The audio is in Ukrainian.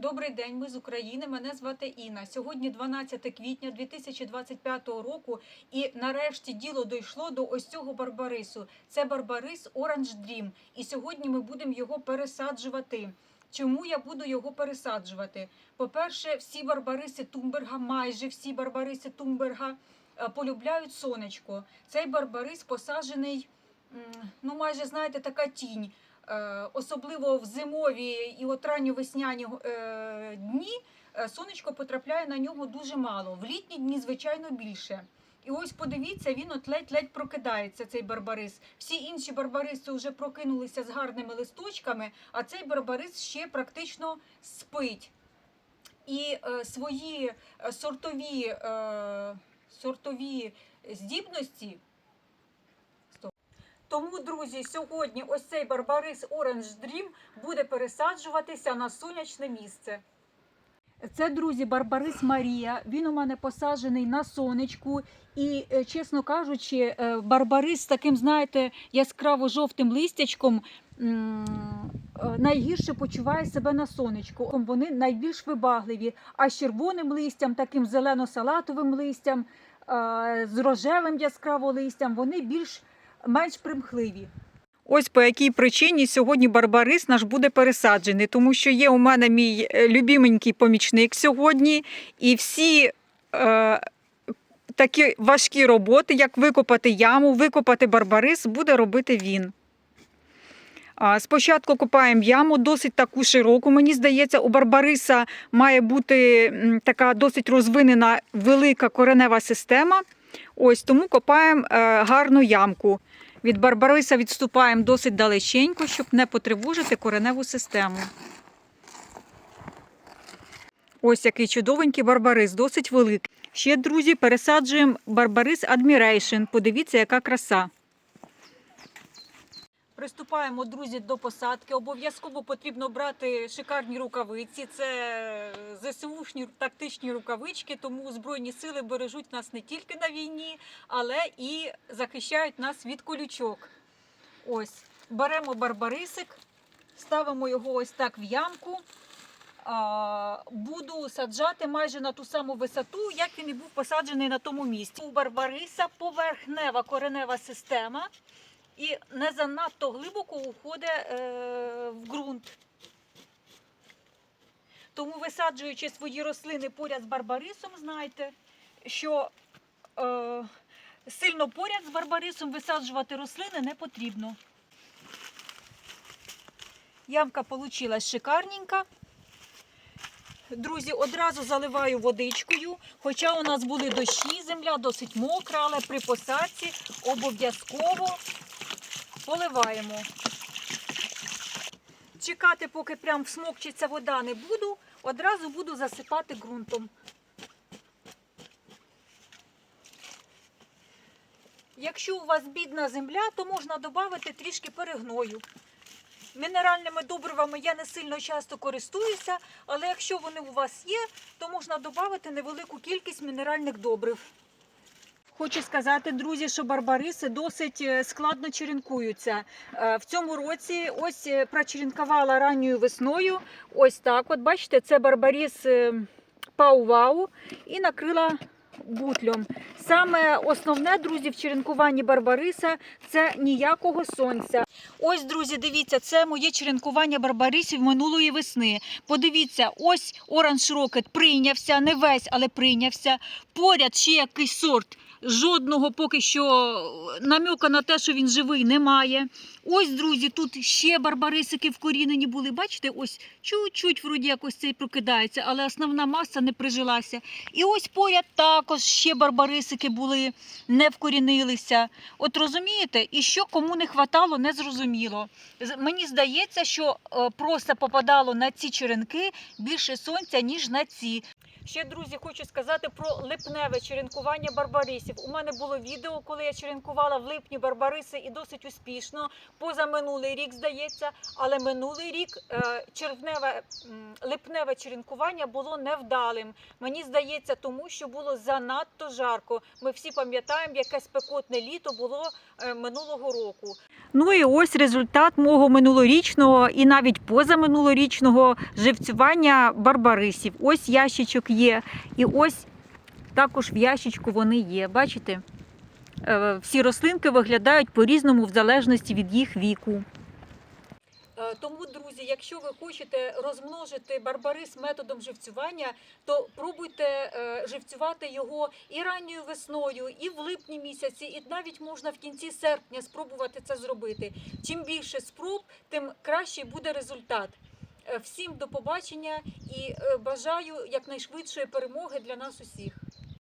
Добрий день, ми з України. Мене звати Інна. Сьогодні 12 квітня 2025 року, і нарешті діло дійшло до ось цього барбарису. Це барбарис Orange Dream. І сьогодні ми будемо його пересаджувати. Чому я буду його пересаджувати? По-перше, всі барбариси Тумберга, майже всі барбариси Тумберга е, полюбляють сонечко. Цей барбарис посаджений, ну майже знаєте, така тінь. Е, особливо в зимові і от ранньовесняні е, дні е, сонечко потрапляє на нього дуже мало. В літні дні, звичайно, більше. І ось подивіться, він от ледь-ледь прокидається, цей барбарис. Всі інші барбариси вже прокинулися з гарними листочками, а цей барбарис ще практично спить. І е, свої сортові, е, сортові здібності тому, друзі, сьогодні ось цей барбарис Orange Dream буде пересаджуватися на сонячне місце. Це, друзі, Барбарис Марія. Він у мене посаджений на сонечку. І, е, чесно кажучи, е, барбарис з таким, знаєте, яскраво жовтим листячком е, найгірше почуває себе на сонечку. Вони найбільш вибагливі. А з червоним листям, таким зелено-салатовим листям, з рожевим яскраво листям, вони більш менш примхливі. Ось по якій причині сьогодні барбарис наш буде пересаджений, тому що є у мене мій е, любименький помічник сьогодні, і всі е, такі важкі роботи, як викопати яму, викопати барбарис, буде робити він. Спочатку копаємо яму, досить таку широку. Мені здається, у барбариса має бути така досить розвинена велика коренева система. Ось тому копаємо е, гарну ямку. Від барбариса відступаємо досить далеченько, щоб не потривожити кореневу систему. Ось який чудовенький барбарис, досить великий. Ще, друзі, пересаджуємо барбарис Admiration. Подивіться, яка краса. Приступаємо, друзі, до посадки. Обов'язково потрібно брати шикарні рукавиці. Це ЗСУшні тактичні рукавички, тому Збройні сили бережуть нас не тільки на війні, але і захищають нас від колючок. Ось, беремо барбарисик, ставимо його ось так в ямку. Буду саджати майже на ту саму висоту, як він і був посаджений на тому місці. У барбариса поверхнева коренева система і не занадто глибоко уходить е, в ґрунт. Тому, висаджуючи свої рослини поряд з барбарисом, знайте, що е, сильно поряд з барбарисом висаджувати рослини не потрібно. Ямка вийшла шикарненька. Друзі, одразу заливаю водичкою. Хоча у нас були дощі, земля досить мокра, але при посадці обов'язково поливаємо. Чекати, поки прям всмокчиться вода, не буду. Одразу буду засипати ґрунтом. Якщо у вас бідна земля, то можна додати трішки перегною. Мінеральними добривами я не сильно часто користуюся, але якщо вони у вас є, то можна додати невелику кількість мінеральних добрив. Хочу сказати, друзі, що барбариси досить е, складно черенкуються. Е, В цьому році ось е, прочеренкувала ранньою весною. Ось так. От бачите, це барбарис е, пау-вау і накрила бутлем. Саме основне, друзі, в черенкуванні барбариса це ніякого сонця. Ось, друзі, дивіться, це моє черенкування барбарисів минулої весни. Подивіться, ось Orange Rocket прийнявся, не весь, але прийнявся. Поряд ще якийсь сорт. Жодного поки що намека на те, що він живий, немає. Ось, друзі, тут ще барбарисики вкорінені були. Бачите, ось чуть-чуть вроді якось цей прокидається, але основна маса не прижилася. І ось поряд також ще барбарисики були, не вкорінилися. От розумієте, і що кому не хватало, не зрозуміло. Мені здається, що е, просто попадало на ці черенки більше сонця, ніж на ці. Ще, друзі, хочу сказати про липневе черенкування барбарисів. У мене було відео, коли я черенкувала в липні барбариси і досить успішно. Поза минулий рік, здається, але минулий рік е, червневе, липневе черенкування було невдалим. Мені здається, тому що було занадто жарко. Ми всі пам'ятаємо, яке спекотне літо було е, минулого року. Ну і ось результат мого минулорічного і навіть позаминулорічного живцювання барбарисів. Ось ящичок є, і ось також в ящичку вони є. Бачите? Е, Всі рослинки виглядають по-різному в залежності від їх віку. Е, Тому, друзі, якщо ви хочете розмножити барбарис методом живцювання, то пробуйте е, живцювати його і ранньою весною, і в липні місяці, і навіть можна в кінці серпня спробувати це зробити. Чим більше спроб, тим кращий буде результат. Е, Всім до побачення і е, бажаю якнайшвидшої перемоги для нас усіх.